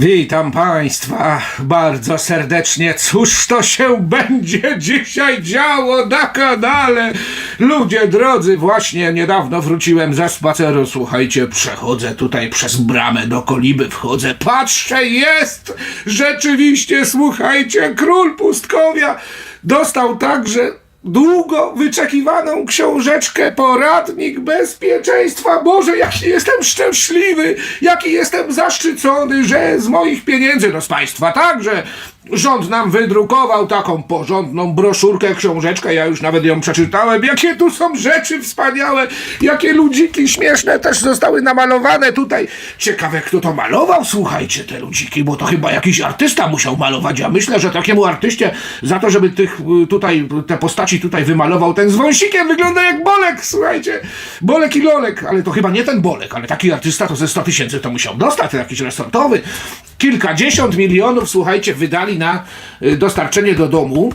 Witam Państwa bardzo serdecznie. Cóż to się będzie dzisiaj działo na kanale? Ludzie drodzy, właśnie niedawno wróciłem ze spaceru. Słuchajcie, przechodzę tutaj przez bramę do koliby, wchodzę, patrzę, jest! Rzeczywiście, słuchajcie, król pustkowia dostał także długo wyczekiwaną książeczkę Poradnik Bezpieczeństwa. Boże, jaki jestem szczęśliwy, jaki jestem zaszczycony, że z moich pieniędzy, no z Państwa także, rząd nam wydrukował taką porządną broszurkę, książeczkę. Ja już nawet ją przeczytałem. Jakie tu są rzeczy wspaniałe, jakie ludziki śmieszne też zostały namalowane tutaj. Ciekawe, kto to malował, słuchajcie, te ludziki, bo to chyba jakiś artysta musiał malować. Ja myślę, że takiemu artyście za to, żeby tych y, tutaj, te postaci tutaj wymalował, ten z wąsikiem wygląda jak Bolek, słuchajcie. Bolek i Lolek, ale to chyba nie ten Bolek, ale taki artysta to ze 100 tysięcy to musiał dostać, to jakiś resortowy. Kilkadziesiąt milionów, słuchajcie, wydali na y, dostarczenie do domu.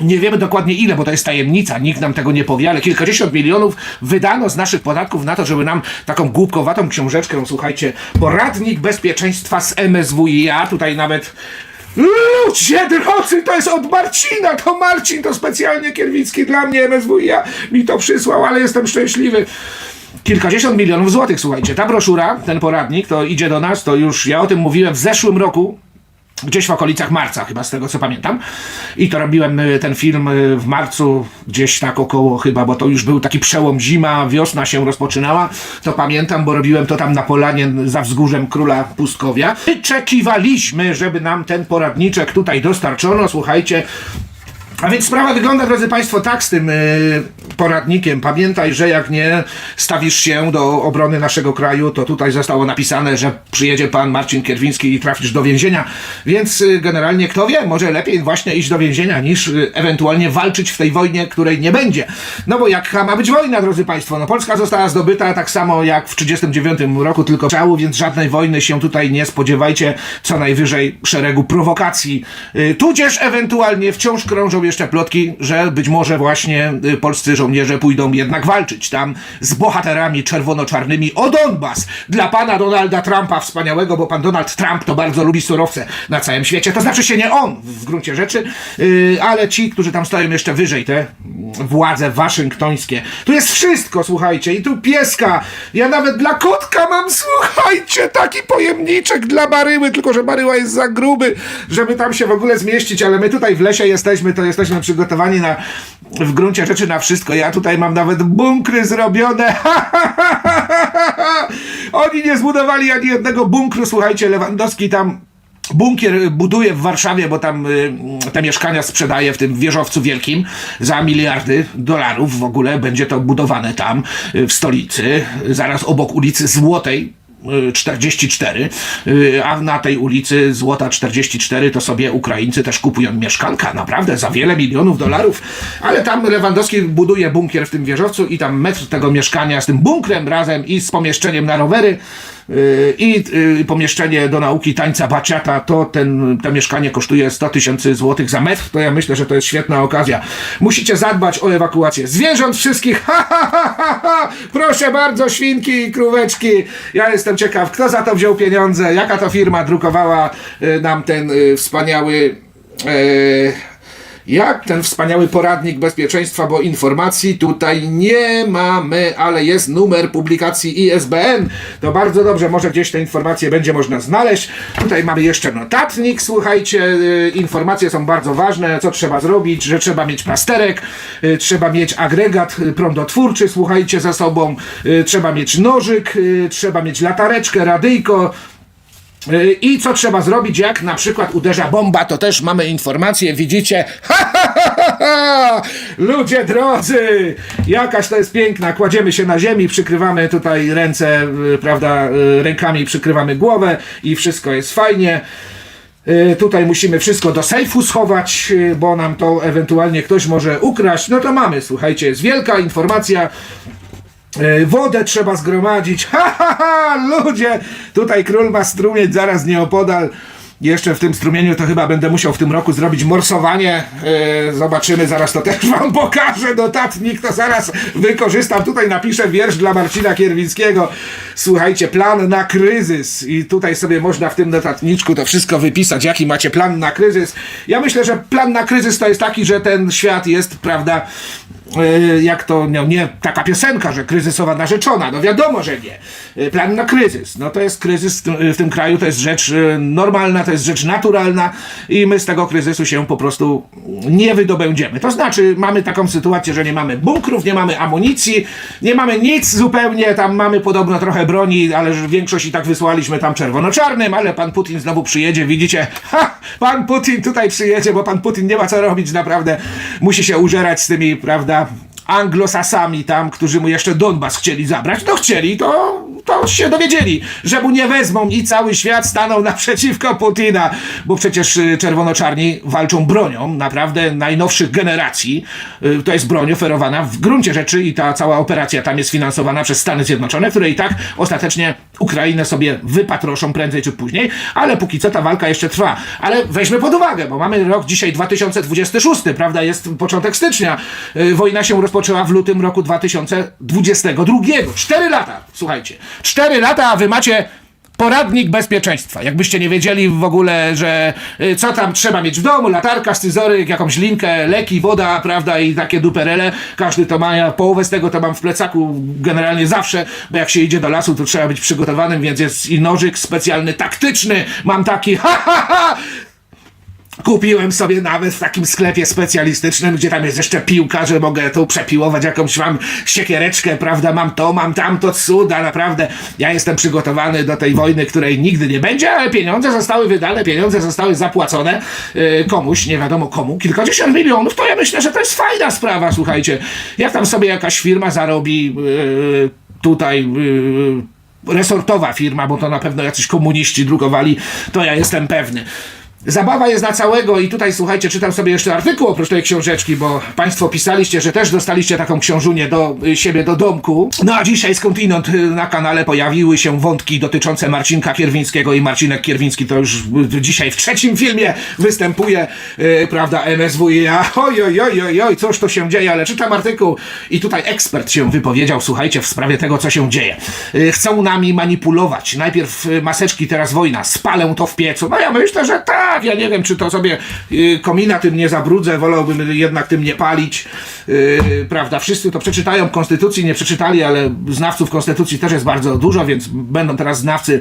Nie wiemy dokładnie ile, bo to jest tajemnica, nikt nam tego nie powie, ale kilkadziesiąt milionów wydano z naszych podatków na to, żeby nam taką głupkowatą książeczkę, słuchajcie, poradnik bezpieczeństwa z MSWiA, tutaj nawet Ludzie drodzy, to jest od Marcina, to Marcin, to specjalnie Kierwicki dla mnie MSWiA mi to przysłał, ale jestem szczęśliwy. Kilkadziesiąt milionów złotych, słuchajcie. Ta broszura, ten poradnik, to idzie do nas, to już ja o tym mówiłem w zeszłym roku, gdzieś w okolicach marca, chyba z tego co pamiętam. I to robiłem y, ten film y, w marcu, gdzieś tak około chyba, bo to już był taki przełom zima, wiosna się rozpoczynała. To pamiętam, bo robiłem to tam na polanie za wzgórzem króla pustkowia. Wyczekiwaliśmy, żeby nam ten poradniczek tutaj dostarczono. Słuchajcie, a więc sprawa wygląda, drodzy Państwo, tak z tym y, poradnikiem. Pamiętaj, że jak nie stawisz się do obrony naszego kraju, to tutaj zostało napisane, że przyjedzie pan Marcin Kierwiński i trafisz do więzienia. Więc y, generalnie, kto wie, może lepiej właśnie iść do więzienia, niż y, ewentualnie walczyć w tej wojnie, której nie będzie. No bo jaka ma być wojna, drodzy Państwo? No Polska została zdobyta tak samo jak w 1939 roku, tylko czału, więc żadnej wojny się tutaj nie spodziewajcie. Co najwyżej szeregu prowokacji. Tudzież ewentualnie wciąż krążą jeszcze plotki, że być może właśnie y, polscy żołnierze pójdą jednak walczyć tam z bohaterami czerwono-czarnymi o Donbas. Dla pana Donalda Trumpa wspaniałego, bo pan Donald Trump to bardzo lubi surowce na całym świecie. To znaczy się nie on w gruncie rzeczy, yy, ale ci, którzy tam stoją jeszcze wyżej, te władze waszyngtońskie. Tu jest wszystko, słuchajcie, i tu pieska. Ja nawet dla kotka mam, słuchajcie, taki pojemniczek dla baryły, tylko że baryła jest za gruby, żeby tam się w ogóle zmieścić, ale my tutaj w lesie jesteśmy, to jesteśmy przygotowani na, w gruncie rzeczy na wszystko. Ja tutaj mam nawet bunkry zrobione. Oni nie zbudowali ani jednego bunkru, słuchajcie, Lewandowski tam Bunkier buduje w Warszawie, bo tam y, te mieszkania sprzedaje w tym wieżowcu wielkim za miliardy dolarów. W ogóle będzie to budowane tam y, w stolicy, zaraz obok ulicy Złotej. Y, 44, y, a na tej ulicy Złota 44 to sobie Ukraińcy też kupują mieszkanka, naprawdę za wiele milionów dolarów, ale tam Lewandowski buduje bunkier w tym wieżowcu i tam metr tego mieszkania z tym bunkrem razem i z pomieszczeniem na rowery i yy, pomieszczenie do nauki tańca baciata, to ten, to mieszkanie kosztuje 100 tysięcy złotych za metr, to ja myślę, że to jest świetna okazja. Musicie zadbać o ewakuację zwierząt wszystkich, ha, ha, ha, ha, proszę bardzo, świnki i króweczki. Ja jestem ciekaw, kto za to wziął pieniądze, jaka to firma drukowała yy, nam ten wspaniały... Yy, jak ten wspaniały poradnik bezpieczeństwa, bo informacji tutaj nie mamy, ale jest numer publikacji ISBN. To bardzo dobrze, może gdzieś te informacje będzie można znaleźć. Tutaj mamy jeszcze notatnik, słuchajcie, y, informacje są bardzo ważne, co trzeba zrobić, że trzeba mieć plasterek, y, trzeba mieć agregat prądotwórczy, słuchajcie, za sobą, y, trzeba mieć nożyk, trzeba mieć latareczkę, radyjko, I co trzeba zrobić, jak na przykład uderza bomba, to też mamy informację, widzicie? Ludzie drodzy, jakaś to jest piękna, kładziemy się na ziemi, przykrywamy tutaj ręce, yy, prawda, yy, rękami przykrywamy głowę i wszystko jest fajnie. Yy, Tutaj musimy wszystko do sejfu schować, bo nam to ewentualnie ktoś może ukraść. No to mamy, słuchajcie, jest wielka informacja. E, Wodę trzeba zgromadzić. Ha, ha, ha, ludzie! Tutaj król ma strumieć zaraz nieopodal. Jeszcze w tym strumieniu to chyba będę musiał w tym roku zrobić morsowanie. Yy, zobaczymy, zaraz to też wam pokażę. Notatnik to zaraz wykorzystam. Tutaj napiszę wiersz dla Marcina Kierwińskiego. Słuchajcie, plan na kryzys. I tutaj sobie można w tym notatniczku to wszystko wypisać. Jaki macie plan na kryzys? Ja myślę, że plan na kryzys to jest taki, że ten świat jest, prawda, jak to, no nie taka piosenka, że kryzysowa narzeczona. No wiadomo, że nie. Yy, Plan na kryzys. No to jest kryzys w tym, tym kraju, to jest rzecz normalna, to jest rzecz naturalna i my z tego kryzysu się po prostu nie wydobędziemy. To znaczy mamy taką sytuację, że nie mamy bunkrów, nie mamy amunicji, nie mamy nic zupełnie, tam mamy podobno trochę broni, ale większość i tak wysłaliśmy tam czerwono-czarnym, ale pan Putin znowu przyjedzie, widzicie, ha, pan Putin tutaj przyjedzie, bo pan Putin nie ma co robić, naprawdę musi się użerać z tymi, prawda, anglosasami tam, którzy mu jeszcze Donbas chcieli zabrać, to chcieli, to, to się dowiedzieli, że mu nie wezmą i cały świat stanął naprzeciwko Putina, bo przecież y, czerwono-czarni walczą bronią, naprawdę najnowszych generacji. Y, To jest broń oferowana w gruncie rzeczy i ta cała operacja tam jest finansowana przez Stany Zjednoczone, które i tak ostatecznie Ukrainę sobie wypatroszą prędzej czy później, ale póki co ta walka jeszcze trwa. Ale weźmy pod uwagę, bo mamy rok dzisiaj 2026, prawda, jest początek stycznia. Y, Wojna się rozpoczęła w lutym roku 2022. Cztery lata, słuchajcie. Cztery lata, a wy macie poradnik bezpieczeństwa. Jakbyście nie wiedzieli w ogóle, że y, co tam trzeba mieć w domu, latarka, scyzoryk, jakąś linkę, leki, woda, prawda, i takie duperele. Każdy to ma, ja połowę z tego to mam w plecaku generalnie zawsze, bo jak się idzie do lasu, to trzeba być przygotowanym, więc jest i nożyk specjalny, taktyczny, mam taki, ha, ha, ha, Kupiłem sobie nawet w takim sklepie specjalistycznym, gdzie tam jest jeszcze piłka, że mogę tu przepiłować jakąś mam siekiereczkę, prawda, mam to, mam tamto, cuda, naprawdę. Ja jestem przygotowany do tej wojny, której nigdy nie będzie, ale pieniądze zostały wydane, pieniądze zostały zapłacone yy, komuś, nie wiadomo komu, kilkadziesiąt milionów, to ja myślę, że to jest fajna sprawa, słuchajcie. Jak tam sobie jakaś firma zarobi yy, tutaj... Yy, resortowa firma, bo to na pewno jacyś komuniści drukowali, to ja jestem pewny. Zabawa jest na całego i tutaj słuchajcie, czytam sobie jeszcze artykuł oprócz tej książeczki, bo Państwo pisaliście, że też dostaliście taką książunię do y, siebie do domku. No a dzisiaj skądinąd y, na kanale pojawiły się wątki dotyczące Marcinka Kierwińskiego i Marcinek Kierwiński to już y, dzisiaj w trzecim filmie występuje, y, prawda, MSWiA. Oj, oj, oj, oj, oj, cóż to się dzieje, ale czytam artykuł i tutaj ekspert się wypowiedział, słuchajcie, w sprawie tego, co się dzieje. Y, Chcą nami manipulować. Najpierw maseczki, teraz wojna. Spalę to w piecu. No ja myślę, że tak. Ja nie wiem, czy to sobie y, komina tym nie zabrudzę. Wolałbym jednak tym nie palić. Y, prawda, wszyscy to przeczytają. Konstytucji nie przeczytali, ale znawców Konstytucji też jest bardzo dużo, więc będą teraz znawcy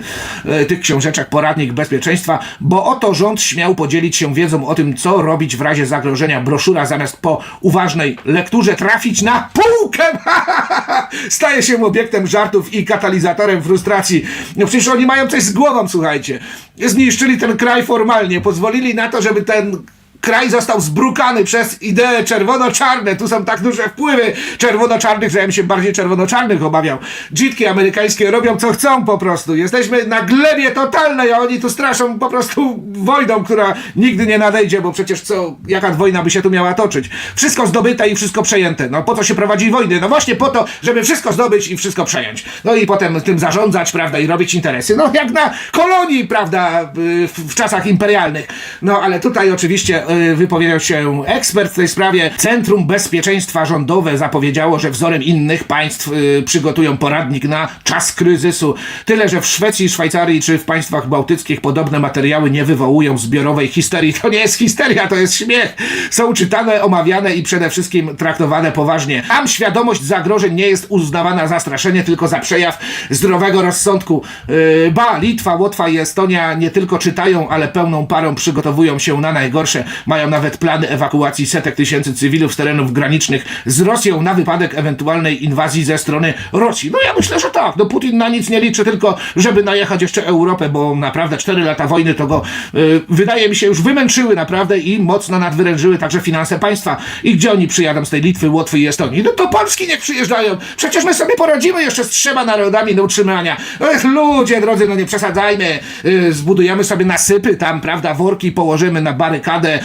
y, tych książeczek Poradnik Bezpieczeństwa, bo oto rząd śmiał podzielić się wiedzą o tym, co robić w razie zagrożenia. Broszura zamiast po uważnej lekturze trafić na półkę. Staje się obiektem żartów i katalizatorem frustracji. No przecież oni mają coś z głową, słuchajcie. Zniszczyli ten kraj formalnie, pozwolili na to, żeby ten kraj został zbrukany przez idee czerwono-czarne. Tu są tak duże wpływy czerwono-czarnych, że ja bym się bardziej czerwono-czarnych obawiał. Dzitki amerykańskie robią co chcą po prostu. Jesteśmy na glebie totalnej, a oni tu straszą po prostu wojną, która nigdy nie nadejdzie, bo przecież co, jaka wojna by się tu miała toczyć? Wszystko zdobyte i wszystko przejęte. No po co się prowadzi wojny? No właśnie po to, żeby wszystko zdobyć i wszystko przejąć. No i potem tym zarządzać, prawda, i robić interesy. No jak na kolonii, prawda, w, w czasach imperialnych. No ale tutaj oczywiście y, wypowiedział się ekspert w tej sprawie. Centrum Bezpieczeństwa Rządowe zapowiedziało, że wzorem innych państw y, przygotują poradnik na czas kryzysu. Tyle, że w Szwecji, Szwajcarii czy w państwach bałtyckich podobne materiały nie wywołują zbiorowej histerii. To nie jest histeria, to jest śmiech. Są czytane, omawiane i przede wszystkim traktowane poważnie. Tam świadomość zagrożeń nie jest uznawana za straszenie, tylko za przejaw zdrowego rozsądku. Yy, ba, Litwa, Łotwa i Estonia nie tylko czytają, ale pełną parą przygotowują się na najgorsze. Mają nawet plany ewakuacji setek tysięcy cywilów z terenów granicznych z Rosją na wypadek ewentualnej inwazji ze strony Rosji. No ja myślę, że tak. No Putin na nic nie liczy, tylko żeby najechać jeszcze Europę, bo naprawdę 4 lata wojny to go yy, wydaje mi się już wymęczyły naprawdę i mocno nadwyrężyły także finanse państwa. I gdzie oni przyjadą z tej Litwy, Łotwy i Estonii? No to Polski niech przyjeżdżają. Przecież my sobie poradzimy jeszcze z trzema narodami do utrzymania. Ech, ludzie drodzy, no nie przesadzajmy. Yy, zbudujemy sobie nasypy tam, prawda, worki położymy na barykadę,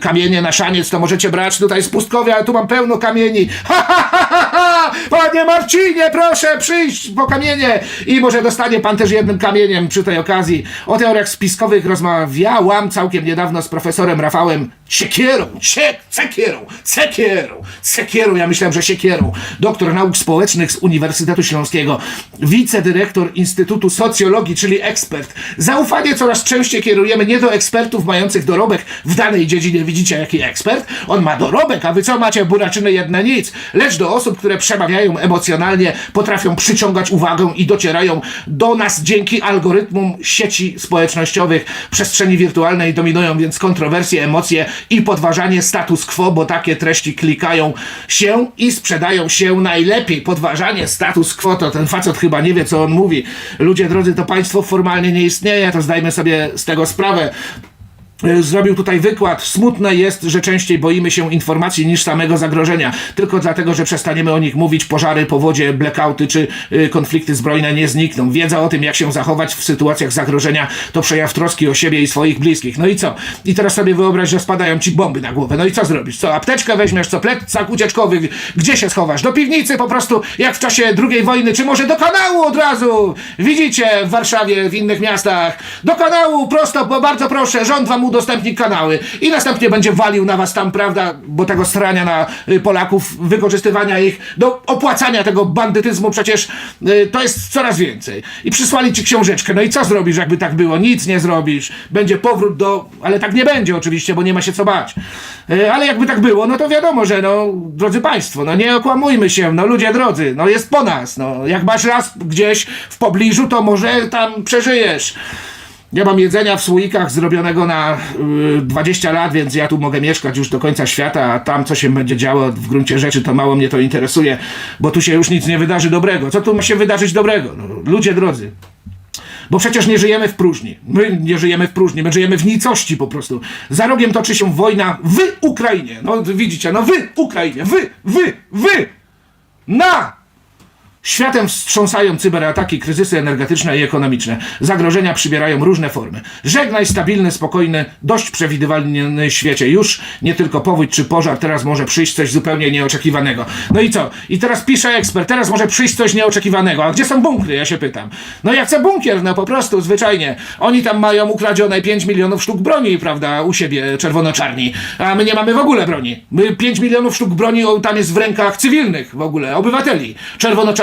kamienie na szaniec, to możecie brać tutaj z pustkowia, ale tu mam pełno kamieni. Ha, ha, ha, ha! Panie Marcinie, proszę przyjść po kamienie i może dostanie pan też jednym kamieniem przy tej okazji. O teoriach spiskowych rozmawiałam całkiem niedawno z profesorem Rafałem Siekierą, Cie, Cekierą, Cekierą, Cekierą, ja myślałem, że Siekierą, doktor nauk społecznych z Uniwersytetu Śląskiego, wicedyrektor Instytutu Socjologii, czyli ekspert. Zaufanie coraz częściej kierujemy nie do ekspertów mających dorobek w danej dziedzinie. Widzicie, jaki ekspert? On ma dorobek, a wy co macie, buraczyny jedne nic, lecz do osób, które przemawiają emocjonalnie, potrafią przyciągać uwagę i docierają do nas dzięki algorytmom sieci społecznościowych, przestrzeni wirtualnej dominują więc kontrowersje, emocje i podważanie status quo, bo takie treści klikają się i sprzedają się najlepiej. Podważanie status quo to ten facet chyba nie wie, co on mówi. Ludzie drodzy, to państwo formalnie nie istnieje, to zdajmy sobie z tego sprawę. Y, Zrobił tutaj wykład. Smutne jest, że częściej boimy się informacji niż samego zagrożenia. Tylko dlatego, że przestaniemy o nich mówić, pożary, powodzie, blackouty czy y, konflikty zbrojne nie znikną. Wiedza o tym, jak się zachować w sytuacjach zagrożenia, to przejaw troski o siebie i swoich bliskich. No i co? I teraz sobie wyobraź, że spadają ci bomby na głowę. No i co zrobisz? Co? Apteczkę weźmiesz, co? Plecak ucieczkowy? Gdzie się schowasz? Do piwnicy po prostu, jak w czasie II wojny, czy może do kanału od razu? Widzicie w Warszawie, w innych miastach. Do kanału, prosto, bo bardzo proszę, rząd wam udostępni kanały i następnie będzie walił na was tam, prawda, bo tego strania na y, Polaków, wykorzystywania ich do opłacania tego bandytyzmu przecież y, to jest coraz więcej. I przysłali ci książeczkę, no i co zrobisz, jakby tak było? Nic nie zrobisz. Będzie powrót do... ale tak nie będzie oczywiście, bo nie ma się co bać. Y, ale jakby tak było, no to wiadomo, że no, drodzy państwo, no nie okłamujmy się, no ludzie drodzy, no jest po nas, no jak masz raz gdzieś w pobliżu, to może tam przeżyjesz. Ja mam jedzenia w słoikach zrobionego na y, 20 lat, więc ja tu mogę mieszkać już do końca świata, a tam co się będzie działo w gruncie rzeczy, to mało mnie to interesuje, bo tu się już nic nie wydarzy dobrego. Co tu ma się wydarzyć dobrego? No, ludzie drodzy. Bo przecież nie żyjemy w próżni. My nie żyjemy w próżni, my żyjemy w nicości po prostu. Za rogiem toczy się wojna w Ukrainie. No widzicie, no wy Ukrainie, wy, wy, wy, na Światem wstrząsają cyberataki, kryzysy energetyczne i ekonomiczne. Zagrożenia przybierają różne formy. Żegnaj stabilny, spokojny, dość przewidywalny świecie. Już nie tylko powódź czy pożar, teraz może przyjść coś zupełnie nieoczekiwanego. No i co? I teraz pisze ekspert, teraz może przyjść coś nieoczekiwanego. A gdzie są bunkry? Ja się pytam. No ja chcę bunkier, no po prostu, zwyczajnie. Oni tam mają ukradzione 5 milionów sztuk broni, prawda, u siebie, czerwono-czarni. A my nie mamy w ogóle broni. My 5 milionów sztuk broni tam jest w rękach cywilnych w ogóle, obywateli.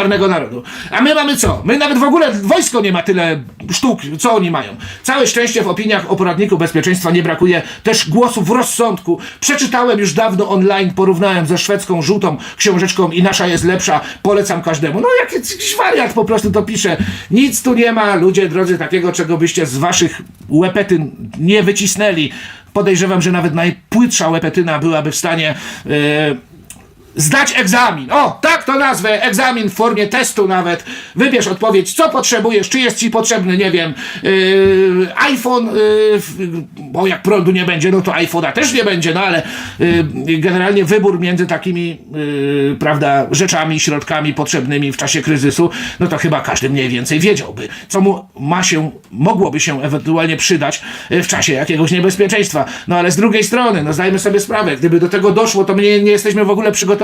Narodu. A my mamy co? My nawet w ogóle wojsko nie ma tyle sztuk, co oni mają. Całe szczęście w opiniach o poradniku bezpieczeństwa nie brakuje też głosów w rozsądku. Przeczytałem już dawno online, porównałem ze szwedzką żółtą książeczką i nasza jest lepsza. Polecam każdemu. No jakiś wariat po prostu to pisze. Nic tu nie ma, ludzie drodzy, takiego, czego byście z waszych łepetyn nie wycisnęli. Podejrzewam, że nawet najpłytsza łepetyna byłaby w stanie... Yy, zdać egzamin. O, tak to nazwę, egzamin w formie testu nawet. Wybierz odpowiedź, co potrzebujesz, czy jest ci potrzebny, nie wiem, yy, iPhone, yy, bo jak prądu nie będzie, no to iPhone'a też nie będzie, no ale yy, generalnie wybór między takimi, yy, prawda, rzeczami, środkami potrzebnymi w czasie kryzysu, no to chyba każdy mniej więcej wiedziałby, co mu ma się, mogłoby się ewentualnie przydać yy, w czasie jakiegoś niebezpieczeństwa. No ale z drugiej strony, no zdajmy sobie sprawę, gdyby do tego doszło, to my nie, nie jesteśmy w ogóle przygotowani.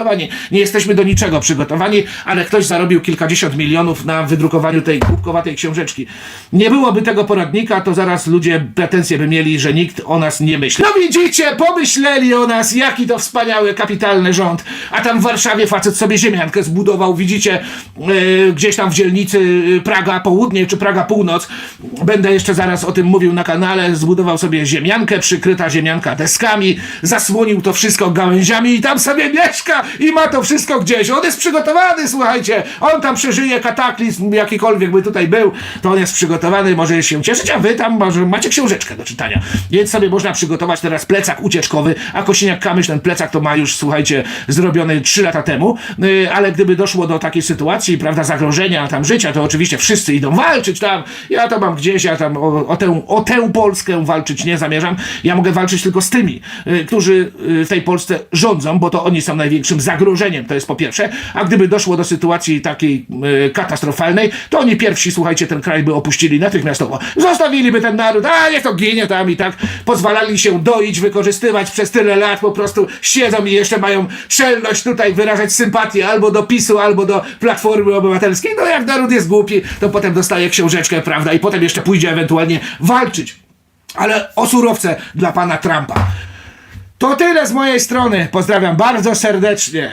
Nie jesteśmy do niczego przygotowani, ale ktoś zarobił kilkadziesiąt milionów na wydrukowaniu tej głupkowatej książeczki. Nie byłoby tego poradnika, to zaraz ludzie pretensje by mieli, że nikt o nas nie myśli. No widzicie, pomyśleli o nas, jaki to wspaniały, kapitalny rząd. A tam w Warszawie facet sobie ziemiankę zbudował, widzicie, yy, gdzieś tam w dzielnicy yy, Praga Południe czy Praga Północ. Będę jeszcze zaraz o tym mówił na kanale. Zbudował sobie ziemiankę, przykryta ziemianka deskami, zasłonił to wszystko gałęziami i tam sobie mieszka i ma to wszystko gdzieś. On jest przygotowany, słuchajcie. On tam przeżyje kataklizm, jakikolwiek by tutaj był, to on jest przygotowany, może się cieszyć, a wy tam może macie książeczkę do czytania. Więc sobie można przygotować teraz plecak ucieczkowy, a Kosiniak-Kamysz ten plecak to ma już, słuchajcie, zrobiony 3 lata temu, Yy, ale gdyby doszło do takiej sytuacji, prawda, zagrożenia tam życia, to oczywiście wszyscy idą walczyć tam. Ja to mam gdzieś, ja tam o, o, tę, o tę Polskę walczyć nie zamierzam. Ja mogę walczyć tylko z tymi, y, którzy y, w tej Polsce rządzą, bo to oni są największym największym zagrożeniem, to jest po pierwsze, a gdyby doszło do sytuacji takiej e, katastrofalnej, to oni pierwsi, słuchajcie, ten kraj by opuścili natychmiastowo. Zostawiliby ten naród, a niech to ginie tam i tak, pozwalali się doić, wykorzystywać przez tyle lat, po prostu siedzą i jeszcze mają czelność tutaj wyrażać sympatię albo do PiSu, albo do Platformy Obywatelskiej. No jak naród jest głupi, to potem dostaje książeczkę, prawda, i potem jeszcze pójdzie ewentualnie walczyć. Ale o surowce dla pana Trumpa. To tyle z mojej strony. Pozdrawiam bardzo serdecznie.